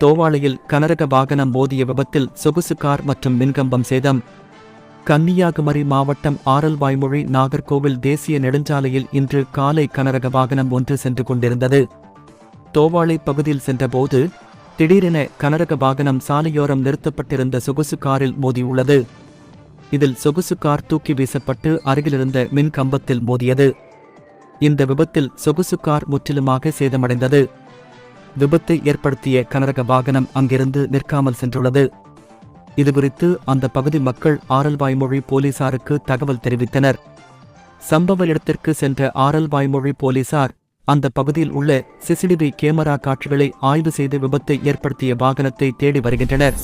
தோவாளையில் கனரக வாகனம் மோதிய விபத்தில் சொகுசு கார் மற்றும் மின்கம்பம் சேதம். கன்னியாகுமரி மாவட்டம் ஆரல்வாய்மொழி நாகர்கோவில் தேசிய நெடுஞ்சாலையில் இன்று காலை கனரக வாகனம் ஒன்று சென்று கொண்டிருந்தது. தோவாளை பகுதியில் சென்றபோது திடீரென கனரக வாகனம் சாலையோரம் நிறுத்தப்பட்டிருந்த சொகுசு காரில் மோதியுள்ளது. இதில் சொகுசு கார் தூக்கி வீசப்பட்டு அருகிலிருந்த மின் கம்பத்தில் மோதியது. இந்த விபத்தில் சொகுசு கார் முற்றிலுமாக சேதமடைந்தது. விபத்தை ஏற்படுத்திய கனரக வாகனம் அங்கிருந்து நிற்காமல் சென்றுள்ளது. இதுகுறித்து அந்த பகுதி மக்கள் ஆரல்வாய்மொழி போலீசாருக்கு தகவல் தெரிவித்தனர். சம்பவ இடத்திற்கு சென்ற ஆரல்வாய்மொழி போலீசார் அந்த பகுதியில் உள்ள சிசிடிவி கேமரா காட்சிகளை ஆய்வு செய்து விபத்தை ஏற்படுத்திய வாகனத்தை தேடி வருகின்றனர்.